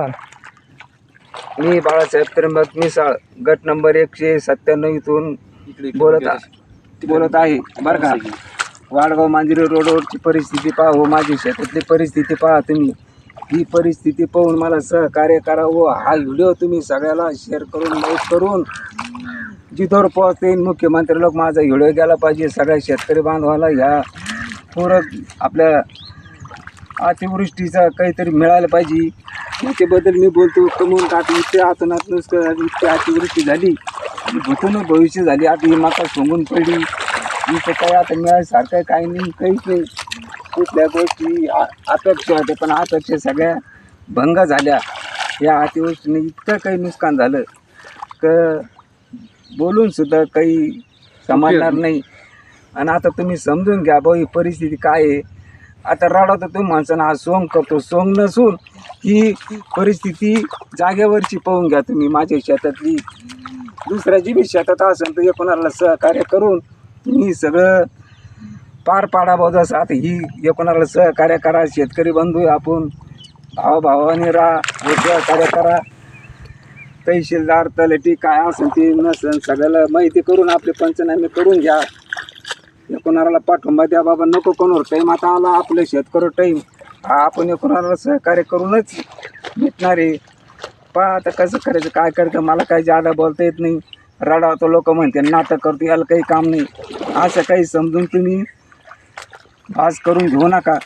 बोला ना मी बाळासाहेब त्र्यंबक मिसाळ गट नंबर एकशे सत्त्याण्णव इथून बोलत आ- बोलत आहे. बरं का? वाडगाव मांजरी रोडवरची परिस्थिती पहा. हो माझी शेतातली परिस्थिती पहा तुम्ही. ही परिस्थिती पाहून मला सहकार्य करा व हा व्हिडिओ तुम्ही सगळ्याला शेअर करून लाईक करून जिथवर पोहोचते मुख्यमंत्री लोक माझा व्हिडिओ गेला पाहिजे. सगळ्या शेतकरी बांधवाला ह्या पूरक आपल्या अतिवृष्टीचा काहीतरी मिळायला पाहिजे. याच्याबद्दल मी बोलतो कमवून टाक इतके आतनात नुसतं इतकी अतिवृष्टी झाली. भूतून भविष्य झाली. आता ही माता सोंगून पडली. इथं काही आता मिळायसारखं काही नाही काहीच नाही. कुठल्या गोष्टी अपेक्षा होत्या पण अपेक्षा सगळ्या भंग झाल्या. या अतिवृष्टीने इतकं काही नुकसान झालं. क बोलून सुद्धा काही समजणार नाही. आणि आता तुम्ही समजून घ्या भाऊ ही परिस्थिती काय आहे. आता रडवतो तुम्ही माणसानं हा सोंग करतो सोंग नसून ही परिस्थिती जागेवरची पाहून घ्या तुम्ही माझ्या शेतातली. दुसऱ्याची बी शेतात असेल तर एकोणाला सहकार्य करून तुम्ही सगळं पार पाडा भाऊ जसं ही एकोणाला सहकार्य करा शेतकरी बंधू आपण. भावाभावाने राहा सहकार्य करा. तहसीलदार तलटी काय असेल ते नसेल सगळ्याला माहिती करून आपले पंचनामे करून घ्या. कोणाला पाठिंबा द्या बाबा नको कोणावर. टाईम आता आला आपलं शेतकरी टाईम. हा आपण या कोणाला सहकार्य करूनच भेटणार आहे. पहा आता कसं करायचं काय करायचं मला काही जादा बोलता येत नाही. रडावतो लोक म्हणते नाटक करतो याला काही काम नाही. असं काही समजून तुम्ही भास करून घेऊ नका.